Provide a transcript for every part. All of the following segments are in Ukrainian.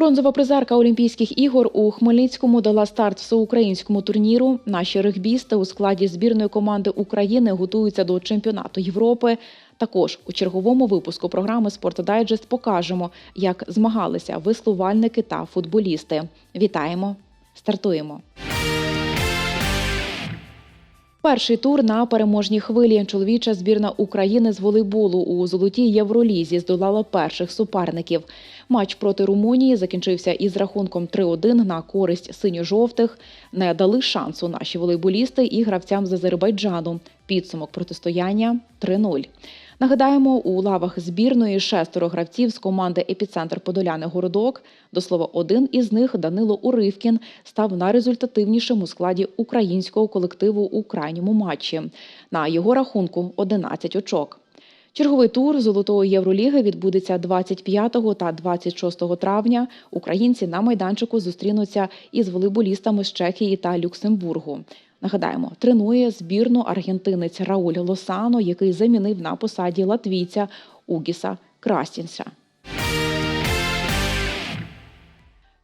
Бронзова призерка Олімпійських ігор у Хмельницькому дала старт всеукраїнському турніру. Наші регбісти у складі збірної команди України готуються до чемпіонату Європи. Також у черговому випуску програми «Спортдайджест» покажемо, як змагалися висловальники та футболісти. Вітаємо! Стартуємо! Перший тур на переможній хвилі. Чоловіча збірна України з волейболу у золотій Євролізі здолала перших суперників. Матч проти Румунії закінчився із рахунком 3-1 на користь синьо-жовтих. Не дали шансу наші волейболісти і гравцям з Азербайджану. Підсумок протистояння 3-0. Нагадаємо, у лавах збірної шестеро гравців з команди Епіцентр Подоляни Городок. До слова, один із них Данило Уривкін став найрезультативнішим у складі українського колективу у крайньому матчі. На його рахунку 11 очок. Черговий тур Золотої Євроліги відбудеться 25 та 26 травня. Українці на майданчику зустрінуться із волейболістами з Чехії та Люксембургу. Нагадаємо, тренує збірну аргентинець Рауль Лосано, який замінив на посаді латвійця Угіса Крастінса.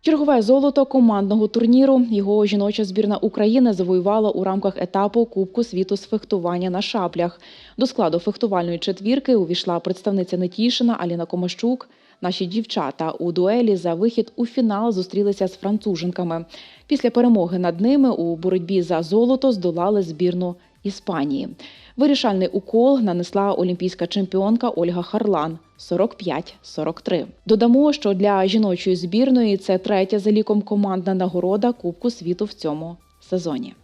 Чергове золото командного турніру. Його жіноча збірна України завоювала у рамках етапу Кубку світу з фехтування на шаблях. До складу фехтувальної четвірки увійшла представниця Нетішина Аліна Комащук. Наші дівчата у дуелі за вихід у фінал зустрілися з француженками. Після перемоги над ними у боротьбі за золото здолали збірну Іспанії. Вирішальний укол нанесла олімпійська чемпіонка Ольга Харлан 45-43. Додамо, що для жіночої збірної це третя за ліком командна нагорода Кубку світу в цьому сезоні.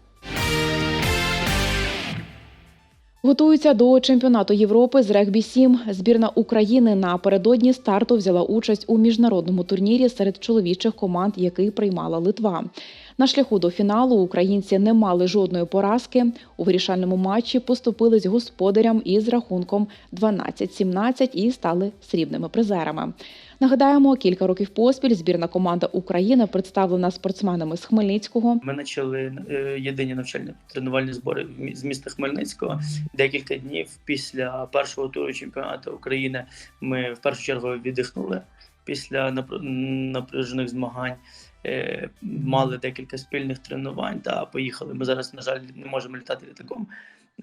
Готуються до чемпіонату Європи з регбі 7 Збірна України напередодні старту взяла участь у міжнародному турнірі серед чоловічих команд, який приймала Литва. На шляху до фіналу українці не мали жодної поразки. У вирішальному матчі поступились господарям із рахунком 12-17 і стали срібними призерами. Нагадаємо, кілька років поспіль збірна команда України представлена спортсменами з Хмельницького. Ми почали е, єдині навчальні тренувальні збори з міста Хмельницького. Декілька днів після першого туру чемпіонату України ми в першу чергу віддихнули після напр- напружених змагань. Е, Мали декілька спільних тренувань та поїхали. Ми зараз, на жаль, не можемо літати літаком.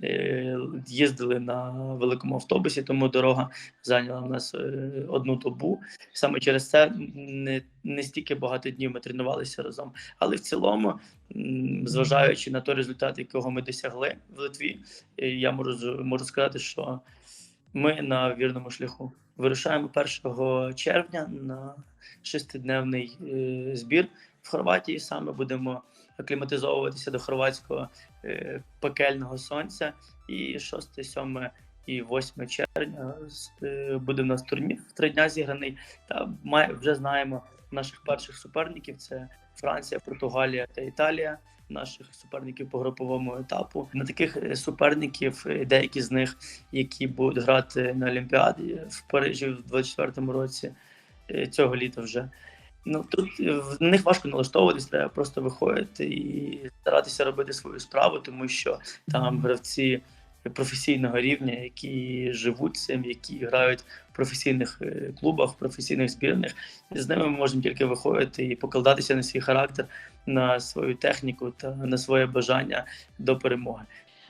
Е, Їздили на великому автобусі, тому дорога зайняла в нас е, одну добу. Саме через це не, не стільки багато днів ми тренувалися разом. Але в цілому, зважаючи на той результат, якого ми досягли в Литві, е, я можу можу сказати, що ми на вірному шляху. Вирушаємо 1 червня на шестидневний збір в Хорватії. Саме будемо акліматизовуватися до хорватського пекельного сонця. І 6, 7 і 8 червня е, буде в нас турнір в три дня зіграний. Та має, вже знаємо наших перших суперників: це Франція, Португалія та Італія. Наших суперників по груповому етапу на таких е, суперників, е, деякі з них, які будуть грати на Олімпіаді в Парижі в 24-му році е, цього літа вже. Ну тут е, в них важко налаштовуватись, треба просто виходити і старатися робити свою справу, тому що там гравці професійного рівня, які живуть цим, які грають в професійних е, клубах, в професійних збірних. І з ними ми можемо тільки виходити і покладатися на свій характер, на свою техніку та на своє бажання до перемоги.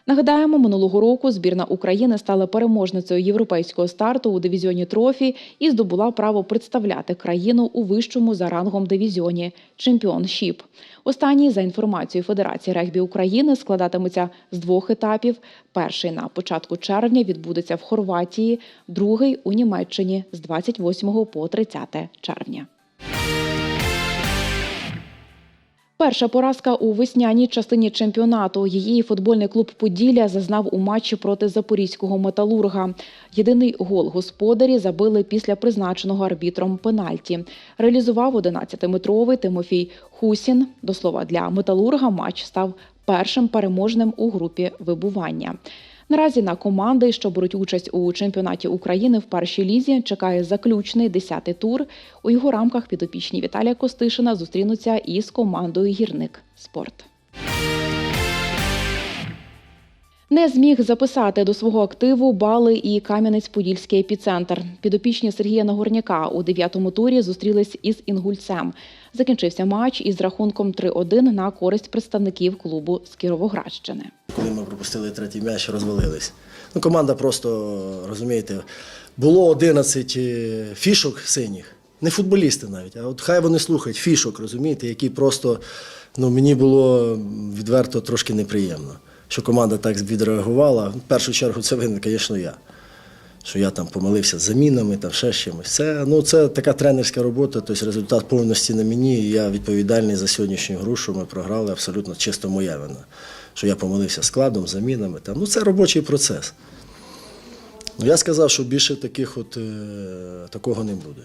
Нагадаємо, минулого року збірна України стала переможницею європейського старту у дивізіоні трофі і здобула право представляти країну у вищому за рангом дивізіоні чемпіоншіп. Останній, за інформацією Федерації регбі України, складатиметься з двох етапів. Перший на початку червня відбудеться в Хорватії, другий у Німеччині з 28 по 30 червня. Перша поразка у весняній частині чемпіонату. Її футбольний клуб Поділля зазнав у матчі проти запорізького металурга. Єдиний гол господарі забили після призначеного арбітром пенальті. Реалізував 11-метровий Тимофій Хусін. До слова, для металурга матч став першим переможним у групі вибування. Наразі на команди, що беруть участь у чемпіонаті України в першій лізі, чекає заключний 10-й тур. У його рамках підопічні Віталія Костишина зустрінуться із командою Гірник Спорт. Не зміг записати до свого активу бали і Кам'янець-Подільський епіцентр. Підопічні Сергія Нагорняка у дев'ятому турі зустрілись із інгульцем. Закінчився матч із рахунком 3-1 на користь представників клубу з Кіровоградщини. Коли ми пропустили третій м'яч, розвалились. Ну, команда просто, розумієте, було 11 е, фішок синіх. Не футболісти навіть, а от хай вони слухають фішок, розумієте, які просто ну, мені було відверто трошки неприємно, що команда так відреагувала. В першу чергу це винен, звісно, я. Що я там помилився з замінами, там ще чимось. Це, ну, це така тренерська робота, тобто результат повністю на мені. І я відповідальний за сьогоднішню гру, що ми програли абсолютно чисто моя вина. Що я помилився складом, замінами. Там. Ну, це робочий процес. Ну, я сказав, що більше таких от, е, такого не буде.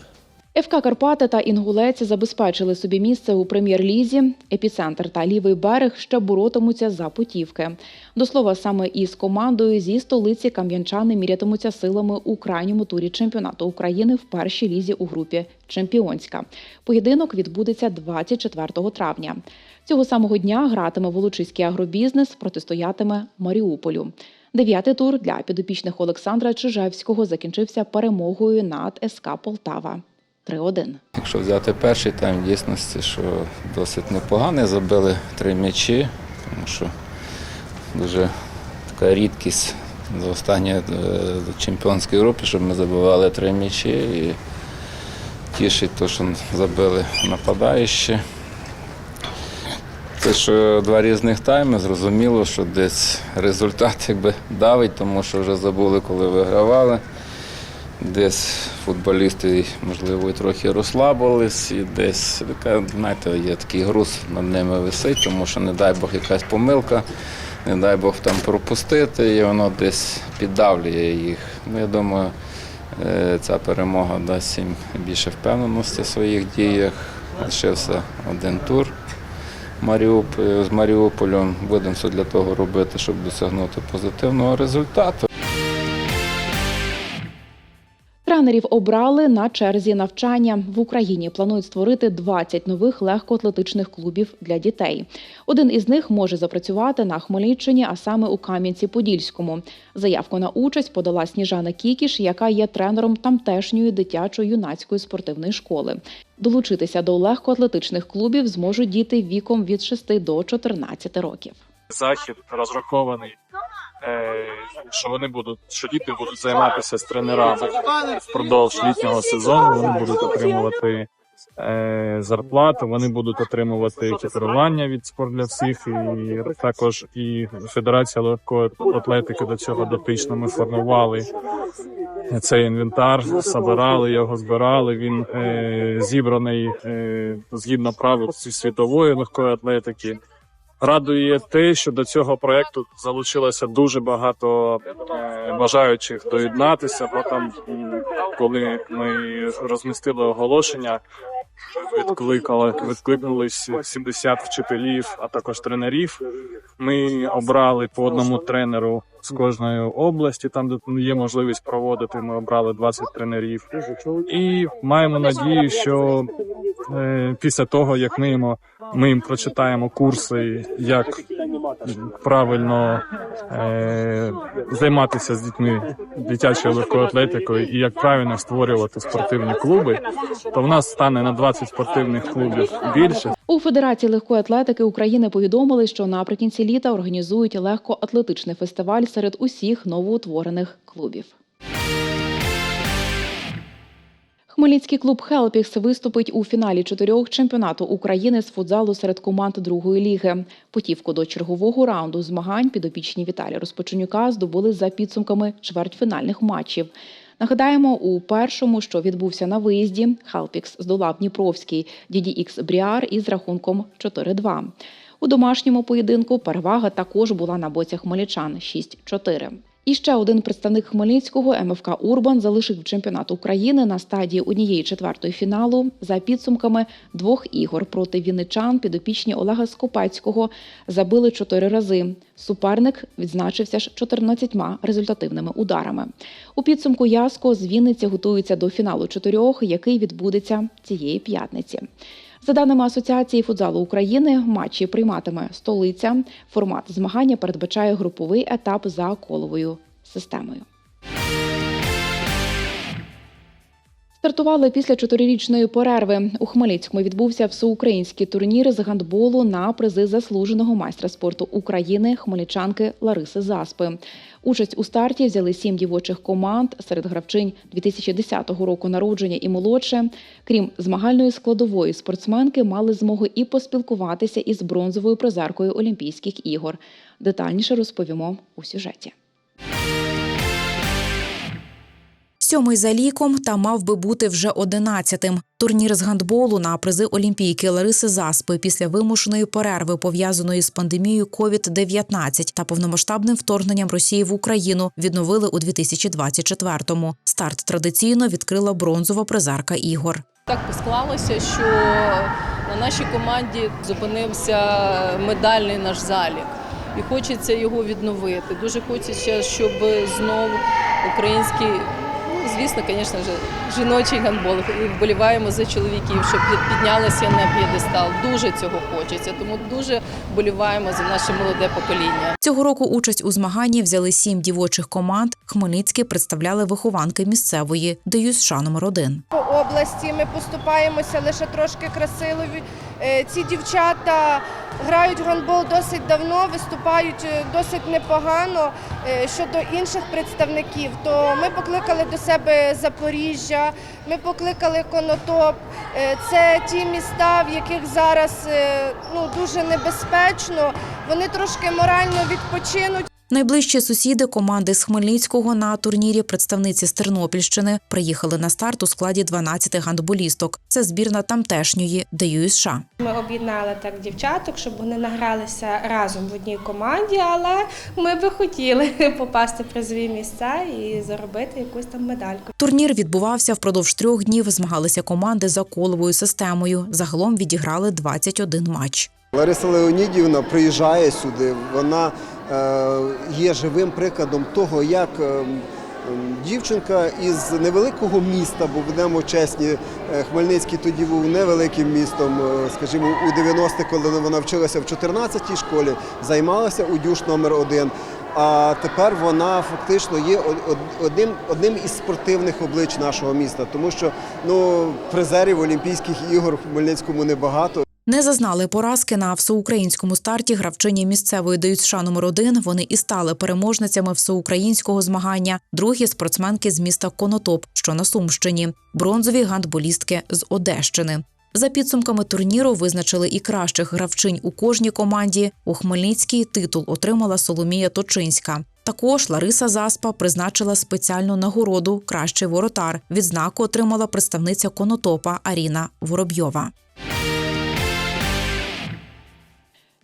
ФК Карпати та Інгулець забезпечили собі місце у прем'єр-лізі. Епіцентр та лівий берег ще боротимуться за путівки. До слова, саме із командою зі столиці кам'янчани мірятимуться силами у крайньому турі чемпіонату України в першій лізі у групі Чемпіонська. Поєдинок відбудеться 24 травня. Цього самого дня гратиме Волочиський агробізнес, протистоятиме Маріуполю. Дев'ятий тур для підопічних Олександра Чижевського закінчився перемогою над СК Полтава 3-1. Якщо взяти перший тайм, в дійсності, що досить непоганий, забили три м'ячі, тому що дуже така рідкість за останні е, чемпіонській групі, щоб ми забивали три м'ячі. І тішить те, що забили нападаючі. Це що два різних тайми, зрозуміло, що десь результат якби давить, тому що вже забули, коли вигравали. Десь футболісти, можливо, і трохи розслабились, і десь знаєте, є такий груз над ними висить, тому що, не дай Бог, якась помилка, не дай Бог там пропустити, і воно десь піддавлює їх. Ну, я думаю, е, ця перемога дасть їм більше впевненості в своїх діях. Лишився один тур з Маріуполем. Будемо все для того робити, щоб досягнути позитивного результату. Тренерів обрали на черзі навчання. В Україні планують створити 20 нових легкоатлетичних клубів для дітей. Один із них може запрацювати на Хмельниччині, а саме у Кам'янці-Подільському. Заявку на участь подала Сніжана Кікіш, яка є тренером тамтешньої дитячо-юнацької спортивної школи. Долучитися до легкоатлетичних клубів зможуть діти віком від 6 до 14 років. захід розрахований, що вони будуть, що діти будуть займатися з тренерами впродовж літнього сезону. Вони будуть отримувати е, зарплату, вони будуть отримувати екіпірування від спорт для всіх, і також і Федерація легкої атлетики до цього дотично. Ми формували цей інвентар, забирали його, збирали. Він е, зібраний е, згідно правил світової легкої атлетики. Радує те, що до цього проекту залучилося дуже багато е, бажаючих доєднатися. Бо там, коли ми розмістили оголошення, відкликали відкликнулись 70 вчителів, а також тренерів. Ми обрали по одному тренеру з кожної області, там де є можливість проводити. Ми обрали 20 тренерів і маємо надію, що е, після того як ми їм, ми їм прочитаємо курси, як правильно е, займатися з дітьми дитячою легкою атлетикою і як правильно створювати спортивні клуби, то в нас стане на 20 спортивних клубів більше. У Федерації легкої атлетики України повідомили, що наприкінці літа організують легкоатлетичний фестиваль серед усіх новоутворених клубів. Хмельницький клуб Хелпікс виступить у фіналі чотирьох чемпіонату України з футзалу серед команд другої ліги. Путівку до чергового раунду змагань підопічні Віталія Розпоченюка здобули за підсумками чвертьфінальних матчів. Нагадаємо, у першому, що відбувся на виїзді, Хелпікс здолав Дніпровський DDX Бріар із рахунком 4-2. У домашньому поєдинку перевага також була на боці хмельничан 6-4. І ще один представник Хмельницького МФК Урбан залишив чемпіонат України на стадії однієї четвертої фіналу за підсумками двох ігор проти вінничан підопічні Олега Скопецького забили чотири рази. Суперник відзначився ж 14 результативними ударами. У підсумку Яско з Вінниці готується до фіналу чотирьох, який відбудеться цієї п'ятниці. За даними Асоціації футзалу України, матчі прийматиме столиця. Формат змагання передбачає груповий етап за коловою системою. Стартували після чотирирічної перерви. У Хмельницькому відбувся всеукраїнський турнір з гандболу на призи заслуженого майстра спорту України хмельничанки Лариси Заспи. Участь у старті взяли сім дівочих команд серед гравчинь 2010 року народження і молодше. Крім змагальної складової, спортсменки мали змогу і поспілкуватися із бронзовою призеркою Олімпійських ігор. Детальніше розповімо у сюжеті. Сьомий за ліком та мав би бути вже одинадцятим. Турнір з гандболу на призи Олімпійки Лариси Заспи після вимушеної перерви, пов'язаної з пандемією COVID-19 та повномасштабним вторгненням Росії в Україну, відновили у 2024-му. Старт традиційно відкрила бронзова призерка ігор. Так склалося, що на нашій команді зупинився медальний наш залік. І хочеться його відновити. Дуже хочеться, щоб знов український, звісно, звісно ж, жіночий гандбол. І вболіваємо за чоловіків, щоб піднялися на п'єдестал. Дуже цього хочеться. Тому дуже вболіваємо за наше молоде покоління. Цього року участь у змаганні взяли сім дівочих команд. Хмельницькі представляли вихованки місцевої ДЮСШ номер 1 по області. Ми поступаємося лише трошки красилові. Е, Ці дівчата грають в гандбол досить давно, виступають е, досить непогано. Е, Щодо інших представників, то ми покликали до себе Запоріжжя, ми покликали Конотоп. Це ті міста, в яких зараз ну, дуже небезпечно. Вони трошки морально відпочинуть. Найближчі сусіди команди з Хмельницького на турнірі представниці з Тернопільщини приїхали на старт у складі 12 гандболісток. Це збірна тамтешньої ДЮСШ. Ми об'єднали так дівчаток, щоб вони награлися разом в одній команді, але ми би хотіли попасти в призові місця і заробити якусь там медальку. Турнір відбувався впродовж трьох днів. Змагалися команди за коловою системою. Загалом відіграли 21 матч. Лариса Леонідівна приїжджає сюди. Вона є живим прикладом того, як е, дівчинка із невеликого міста, бо будемо чесні, е, Хмельницький тоді був невеликим містом. е, Скажімо, у 90-х, коли вона вчилася в 14-й школі, займалася у дюш номер 1 А тепер вона фактично є од- од- одним, одним із спортивних облич нашого міста, тому що ну призерів Олімпійських ігор в Хмельницькому небагато. Не зазнали поразки на всеукраїнському старті гравчині місцевої ДЮСШ номер 1 Вони і стали переможницями всеукраїнського змагання. Другі спортсменки з міста Конотоп, що на Сумщині, бронзові гандболістки з Одещини. За підсумками турніру визначили і кращих гравчинь у кожній команді. У Хмельницькій титул отримала Соломія Точинська. Також Лариса Заспа призначила спеціальну нагороду Кращий воротар. Відзнаку отримала представниця Конотопа Аріна Воробйова.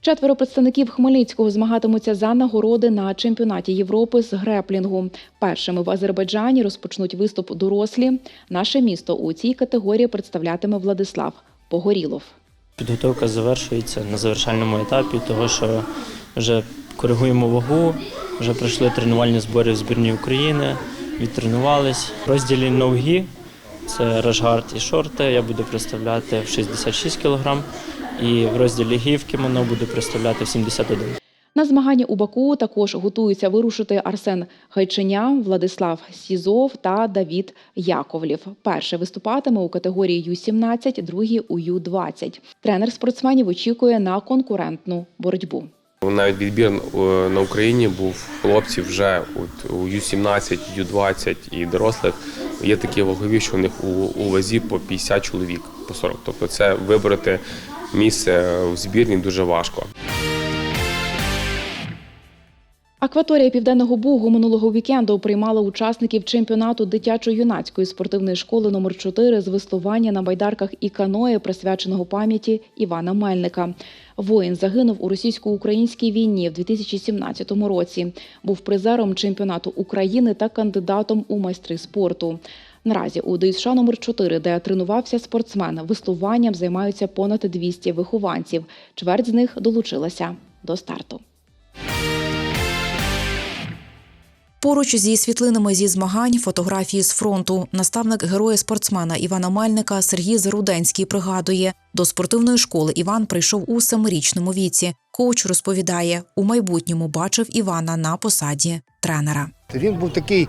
Четверо представників Хмельницького змагатимуться за нагороди на чемпіонаті Європи з греплінгу. Першими в Азербайджані розпочнуть виступ дорослі. Наше місто у цій категорії представлятиме Владислав Погорілов. Підготовка завершується на завершальному етапі, того що вже коригуємо вагу, вже пройшли тренувальні збори в збірні України, відтренувались. Розділі ноги це рашгард і шорти. Я буду представляти в 66 кг. І в розділі гівки мене буду представляти в 71 На змагання у Баку також готуються вирушити Арсен Гайченя, Владислав Сізов та Давід Яковлів. Перший виступатиме у категорії Ю-17, другий у Ю-20. Тренер спортсменів очікує на конкурентну боротьбу. Навіть відбір е, на Україні був хлопців вже от у Ю-17, Ю-20 і дорослих. Є такі вагові, що у них у, у вазі по 50 чоловік, по 40. Тобто це вибрати місце в збірні дуже важко. Акваторія Південного Бугу минулого вікенду приймала учасників чемпіонату дитячо-юнацької спортивної школи номер 4 з веслування на байдарках і каное, присвяченого пам'яті Івана Мельника. Воїн загинув у російсько-українській війні в 2017 році. Був призером чемпіонату України та кандидатом у майстри спорту. Наразі у ДЮСШ номер 4 де тренувався спортсмен, веслуванням займаються понад 200 вихованців. Чверть з них долучилася до старту. Поруч зі світлинами зі змагань фотографії з фронту. Наставник героя спортсмена Івана Мальника Сергій Заруденський пригадує, до спортивної школи Іван прийшов у семирічному віці. Коуч розповідає, у майбутньому бачив Івана на посаді тренера. Він був такий,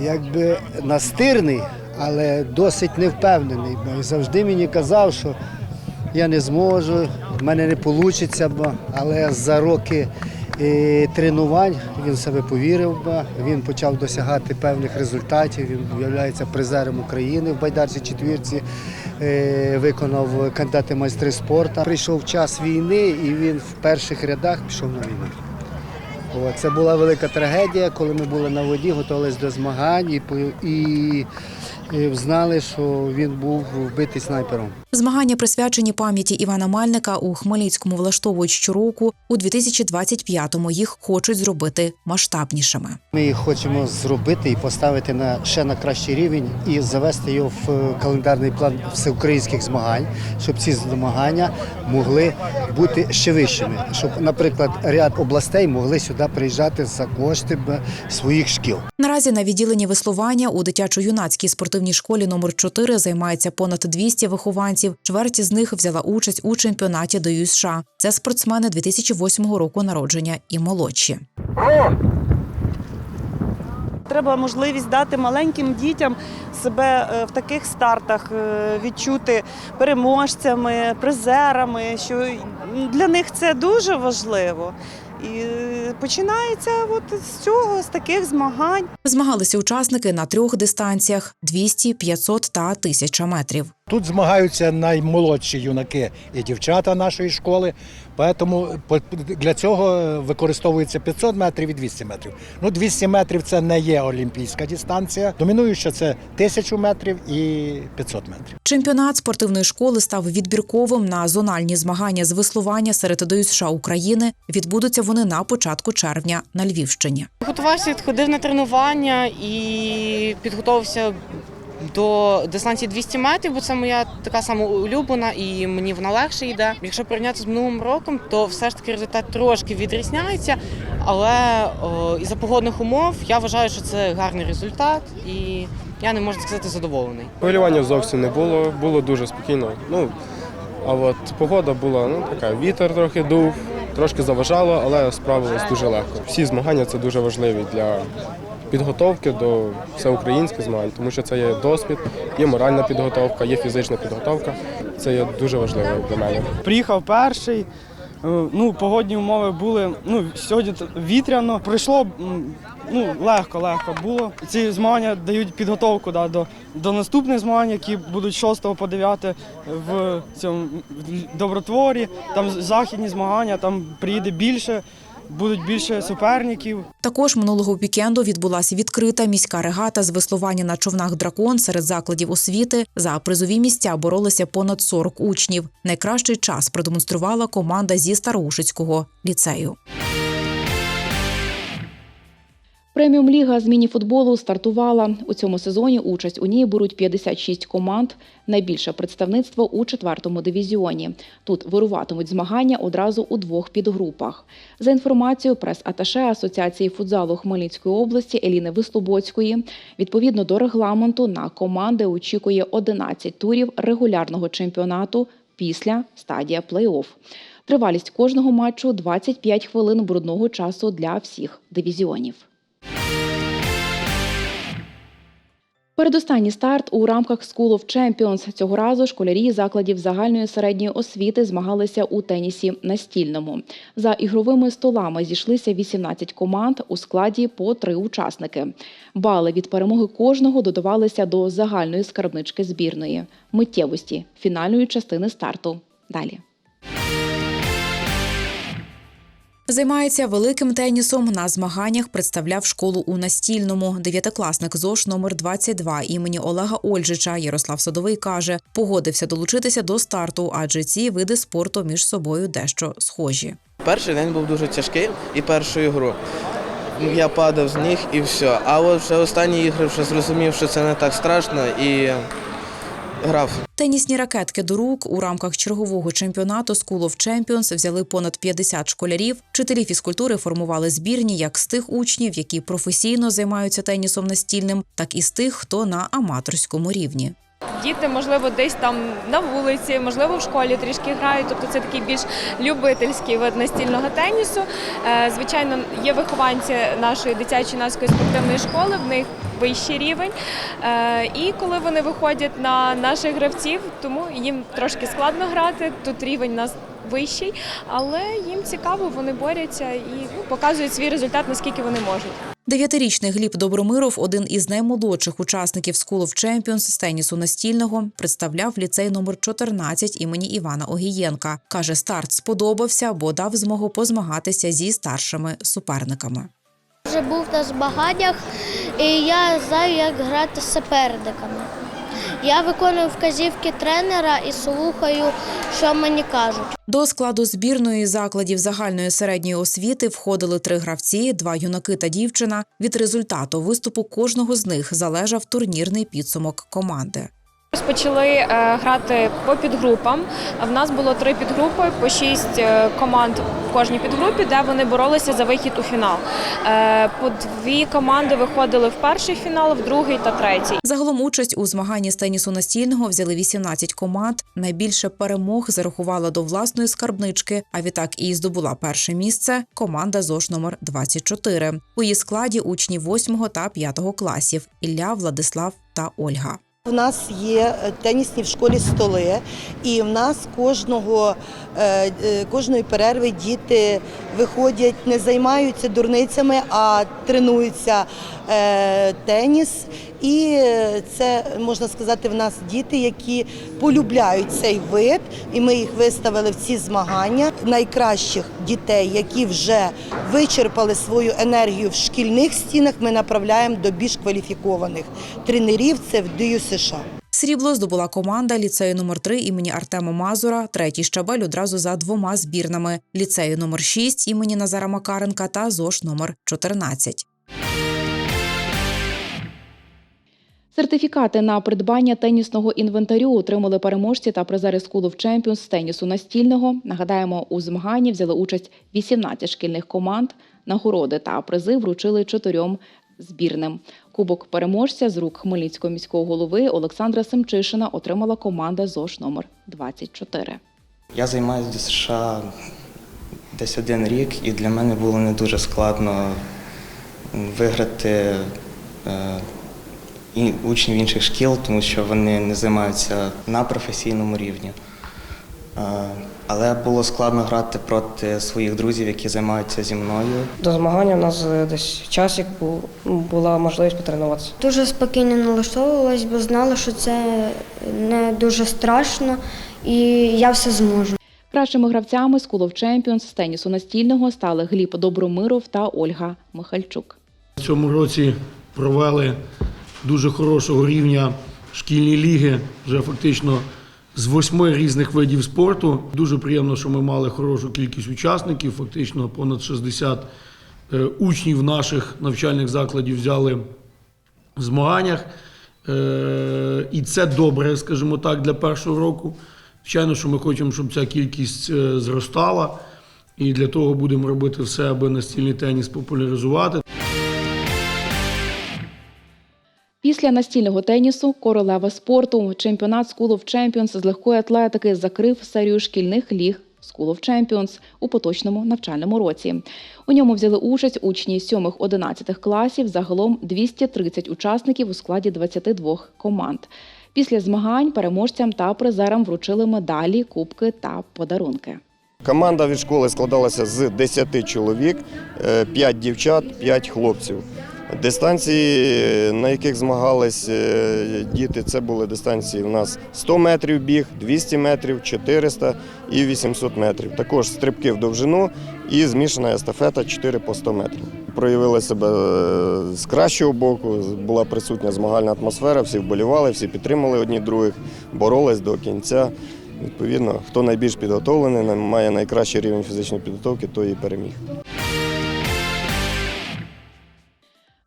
якби настирний, але досить невпевнений. Бо Завжди мені казав, що я не зможу, в мене не вийде, але за роки е, тренувань він себе повірив, він почав досягати певних результатів. Він є призером України в байдарці четвірці, е, виконав кандидати майстри спорту. Прийшов час війни і він в перших рядах пішов на війну. Це була велика трагедія, коли ми були на воді, готувалися до змагань і, і, і знали, що він був вбитий снайпером. Змагання присвячені пам'яті Івана Мальника у Хмельницькому влаштовують щороку. У 2025-му їх хочуть зробити масштабнішими. Ми їх хочемо зробити і поставити на ще на кращий рівень і завести його в календарний план всеукраїнських змагань, щоб ці змагання могли бути ще вищими, щоб, наприклад, ряд областей могли сюди приїжджати за кошти своїх шкіл. Наразі на відділенні веслування у дитячо-юнацькій спортивній школі номер 4 займається понад 200 вихованців. Чверть з них взяла участь у чемпіонаті ДЮСШ. США. Це спортсмени 2008 року народження і молодші. Треба можливість дати маленьким дітям себе е, в таких стартах е, відчути переможцями, призерами, що для них це дуже важливо. І починається от з цього, з таких змагань. Змагалися учасники на трьох дистанціях: 200, 500 та 1000 метрів. Тут змагаються наймолодші юнаки і дівчата нашої школи, тому по- для цього використовується 500 метрів і 200 метрів. Ну, 200 метрів це не є олімпійська дистанція. Домінуюча це 1000 метрів і 500 метрів. Чемпіонат спортивної школи став відбірковим на зональні змагання з веслування серед ДЮСШ України. Відбудуться вони на початку червня на Львівщині. Готувався, ходив на тренування і підготувався до дистанції 200 метрів, бо це моя така сама улюблена і мені вона легше йде. Якщо порівняти з минулим роком, то все ж таки результат трошки відрізняється, але о, із-за погодних умов я вважаю, що це гарний результат і я не можу сказати задоволений. Хвилювання зовсім не було, було дуже спокійно. Ну, а от погода була ну, така, вітер трохи дув, трошки заважало, але справилось дуже легко. Всі змагання це дуже важливі для підготовки до всеукраїнських змагань, тому що це є досвід, є моральна підготовка, є фізична підготовка. Це є дуже важливо для мене. Приїхав перший. е, Ну, погодні умови були. Ну, сьогодні вітряно. Пройшло ну, легко, легко було. Ці змагання дають підготовку да, до, до наступних змагань, які будуть 6 по 9 в цьому в добротворі. Там західні змагання, там приїде більше, будуть більше суперників. Також минулого вікенду відбулася відкрита міська регата з веслування на човнах дракон серед закладів освіти. За призові місця боролися понад 40 учнів. Найкращий час продемонструвала команда зі Староушицького ліцею. Преміум ліга з міні-футболу стартувала. У цьому сезоні участь у ній беруть 56 команд. Найбільше представництво у четвертому дивізіоні. Тут вируватимуть змагання одразу у двох підгрупах. За інформацією прес-аташе Асоціації футзалу Хмельницької області Еліни Вислободської, відповідно до регламенту на команди очікує 11 турів регулярного чемпіонату після стадія плей-офф. Тривалість кожного матчу 25 хвилин брудного часу для всіх дивізіонів. Передостанній старт у рамках School of Champions. Цього разу школярі закладів загальної середньої освіти змагалися у тенісі настільному. За ігровими столами зійшлися 18 команд у складі по три учасники. Бали від перемоги кожного додавалися до загальної скарбнички збірної миттєвості фінальної частини старту. Далі. Займається великим тенісом. На змаганнях представляв школу у настільному. Дев'ятикласник ЗОШ номер 22 імені Олега Ольжича Ярослав Садовий каже, погодився долучитися до старту, адже ці види спорту між собою дещо схожі. Перший день був дуже тяжкий і першу ігру. Я падав з ніг і все. А от вже останні ігри вже зрозумів, що це не так страшно і грав. Тенісні ракетки до рук у рамках чергового чемпіонату School of Champions взяли понад 50 школярів. Вчителі фізкультури формували збірні як з тих учнів, які професійно займаються тенісом настільним, так і з тих, хто на аматорському рівні. Діти, можливо, десь там на вулиці, можливо, в школі трішки грають. Тобто це такий більш любительський вид настільного тенісу. Е, Звичайно, є вихованці нашої дитячої юнацької спортивної школи, в них вищий рівень. Е, І коли вони виходять на наших гравців, тому їм трошки складно грати. Тут рівень нас вищий, але їм цікаво, вони борються і ну, показують свій результат, наскільки вони можуть. Дев'ятирічний Гліб Добромиров, один із наймолодших учасників School of Champions з тенісу настільного, представляв ліцей номер 14 імені Івана Огієнка. Каже, старт сподобався, бо дав змогу позмагатися зі старшими суперниками. Вже був на змаганнях, і я знаю, як грати з суперниками. Я виконую вказівки тренера і слухаю, що мені кажуть. До складу збірної закладів загальної середньої освіти входили три гравці, два юнаки та дівчина. Від результату виступу кожного з них залежав турнірний підсумок команди. Розпочали е, грати по підгрупам. В нас було три підгрупи, по шість е, команд в кожній підгрупі, де вони боролися за вихід у фінал. Е, По дві команди виходили в перший фінал, в другий та третій. Загалом участь у змаганні з тенісу настільного взяли 18 команд. Найбільше перемог зарахувала до власної скарбнички, а відтак і здобула перше місце команда ЗОШ номер 24. У її складі учні 8 та 5 класів Ілля, Владислав та Ольга. У нас є е, тенісні в школі столи, і в нас кожного, е, е, кожної перерви діти виходять, не займаються дурницями, а тренуються теніс. І е, це можна сказати, в нас діти, які полюбляють цей вид, і ми їх виставили в ці змагання. Найкращих дітей, які вже вичерпали свою енергію в шкільних стінах, ми направляємо до більш кваліфікованих тренерів. Це в ДЮ США. Срібло здобула команда ліцею номер 3 імені Артема Мазура, третій щабель одразу за двома збірнами ліцею номер 6 імені Назара Макаренка та ЗОШ номер 14. Сертифікати на придбання тенісного інвентарю отримали переможці та призери School of Champions з тенісу настільного. Нагадаємо, у змаганні взяли участь 18 шкільних команд. Нагороди та призи вручили чотирьом збірним. Кубок переможця з рук Хмельницького міського голови Олександра Семчишина отримала команда ЗОШ номер 24. Я займаюся США десь один рік, і для мене було не дуже складно виграти е, і учнів інших шкіл, тому що вони не займаються на професійному рівні. Але було складно грати проти своїх друзів, які займаються зі мною. До змагання у нас е, десь часик був, була можливість потренуватися. Дуже спокійно налаштовувалась, бо знала, що це не дуже страшно і я все зможу. Кращими гравцями School of Champions з тенісу настільного стали Гліб Добромиров та Ольга Михальчук. В цьому році провели дуже хорошого рівня шкільні ліги, вже фактично з восьми різних видів спорту. Дуже приємно, що ми мали хорошу кількість учасників. Фактично понад 60 е, учнів наших навчальних закладів взяли в змаганнях. Е, І це добре, скажімо так, для першого року. Звичайно, що ми хочемо, щоб ця кількість е, зростала. І для того будемо робити все, аби настільний теніс популяризувати. Після настільного тенісу королева спорту чемпіонат School of Champions з легкої атлетики закрив серію шкільних ліг School of Champions у поточному навчальному році. У ньому взяли участь учні 7-11 класів, загалом 230 учасників у складі 22 команд. Після змагань переможцям та призерам вручили медалі, кубки та подарунки. Команда від школи складалася з 10 чоловік, 5 дівчат, 5 хлопців. Дистанції, на яких змагались е, діти, це були дистанції у нас 100 метрів біг, 200 метрів, 400 і 800 метрів. Також стрибки в довжину і змішана естафета 4 по 100 метрів. Проявили себе е, з кращого боку, була присутня змагальна атмосфера, всі вболівали, всі підтримали одні других, боролись до кінця. Відповідно, хто найбільш підготовлений, має найкращий рівень фізичної підготовки, той і переміг.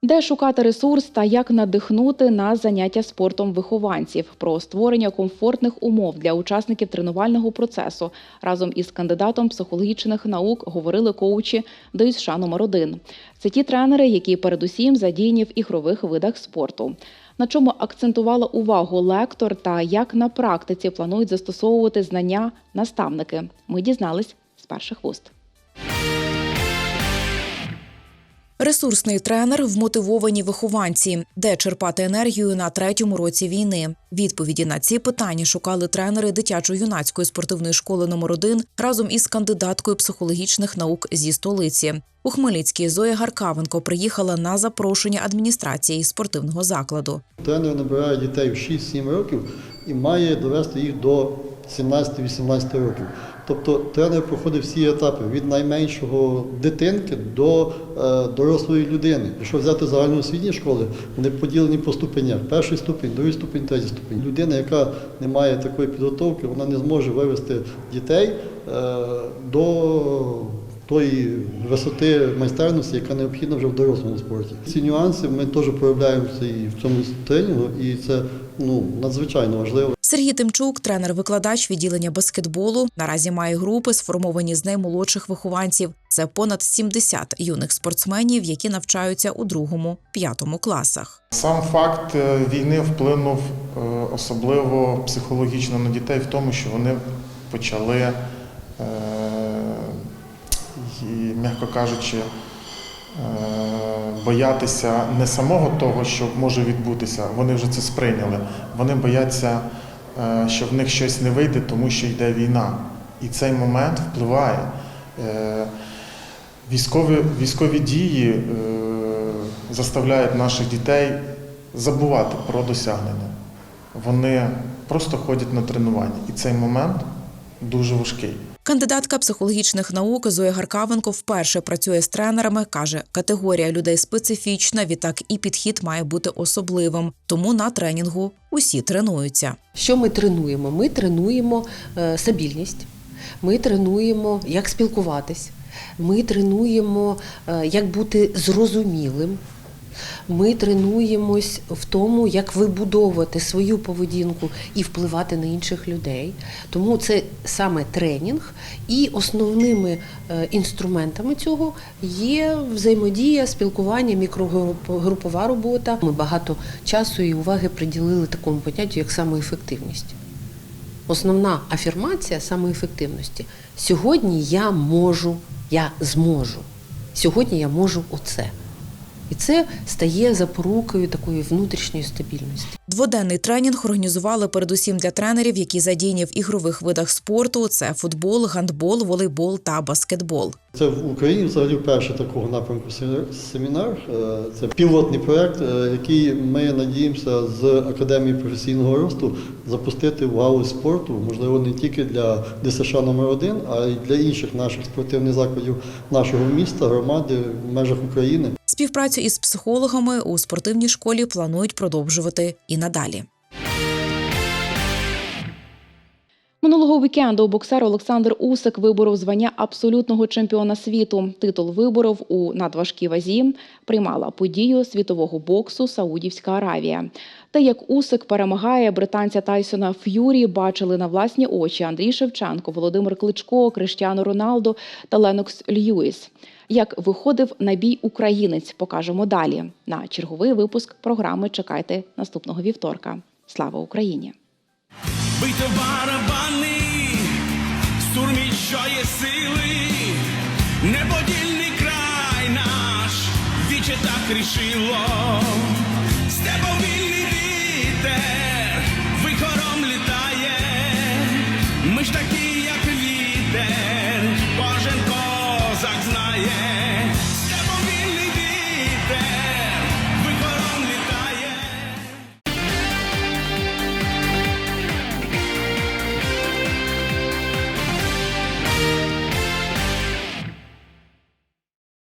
Де шукати ресурс та як надихнути на заняття спортом вихованців про створення комфортних умов для учасників тренувального процесу разом із кандидатом психологічних наук говорили коучі ДЮСШ номер 1 Це ті тренери, які передусім задіяні в ігрових видах спорту. На чому акцентувала увагу лектор та як на практиці планують застосовувати знання наставники. Ми дізнались з перших вуст. Ресурсний тренер вмотивовані вихованці, де черпати енергію на третьому році війни. Відповіді на ці питання шукали тренери дитячо-юнацької спортивної школи номер 1 разом із кандидаткою психологічних наук зі столиці. У Хмельницькій Зоя Гаркавенко приїхала на запрошення адміністрації спортивного закладу. Тренер набирає дітей в 6-7 років і має довести їх до 17-18 років. Тобто тренер проходить всі етапи від найменшого дитинки до е, дорослої людини. Якщо взяти загальноосвітні школи, вони поділені по ступенях. Перший ступінь, другий ступінь, третій ступінь. Людина, яка не має такої підготовки, вона не зможе вивести дітей е, до тої висоти майстерності, яка необхідна вже в дорослому спорті. Ці нюанси ми теж проявляємося і в цьому тренінгу, і це ну, надзвичайно важливо. Сергій Тимчук, тренер-викладач відділення баскетболу, наразі має групи, сформовані з наймолодших вихованців. Це понад 70 юних спортсменів, які навчаються у другому, п'ятому класах. Сам факт е, війни вплинув е, особливо психологічно на дітей в тому, що вони почали, е, і, м'яко кажучи, е, боятися не самого того, що може відбутися, вони вже це сприйняли. Вони бояться, е, що в них щось не вийде, тому що йде війна. І цей момент впливає. Е, Військові, військові дії заставляють наших дітей забувати про досягнення. Вони просто ходять на тренування. І цей момент дуже важкий. Кандидатка психологічних наук Зоя Гаркавенко вперше працює з тренерами. каже, категорія людей специфічна, відтак і підхід має бути особливим. Тому на тренінгу усі тренуються. Що ми тренуємо? Ми тренуємо е, стабільність, ми тренуємо, як спілкуватись, ми тренуємо, е, як бути зрозумілим. Ми тренуємось в тому, як вибудовувати свою поведінку і впливати на інших людей. Тому це саме тренінг, і основними е, інструментами цього є взаємодія, спілкування, мікрогрупова робота. Ми багато часу і уваги приділили такому поняттю, як самоефективність. Основна афірмація самоефективності. Сьогодні я можу, я зможу. Сьогодні я можу оце. І це стає запорукою такої внутрішньої стабільності. Дводенний тренінг організували передусім для тренерів, які задіяні в ігрових видах спорту: це футбол, гандбол, волейбол та баскетбол. Це в Україні взагалі вперше такого напрямку семінар. Е, Це пілотний проект, е, який ми надіємося з Академії професійного росту запустити в галузь спорту, можливо, не тільки для ДСШ номер 1 а й для інших наших спортивних закладів нашого міста, громади в межах України. Співпрацю із психологами у спортивній школі планують продовжувати і надалі. Минулого вікенду боксер Олександр Усик виборов звання абсолютного чемпіона світу. Титул виборов у надважкій вазі приймала подію світового боксу Саудівська Аравія. Те, як Усик перемагає британця Тайсона Ф'юрі, бачили на власні очі Андрій Шевченко, Володимир Кличко, Криштіану Роналдо та Ленокс Льюіс. Як виходив на бій українець, покажемо далі. На черговий випуск програми чекайте наступного вівторка. Слава Україні! Бийте барабани, є сили, неподільний край наш, віче так рішило, степовільний вітер, вихором літає, ми ж такі.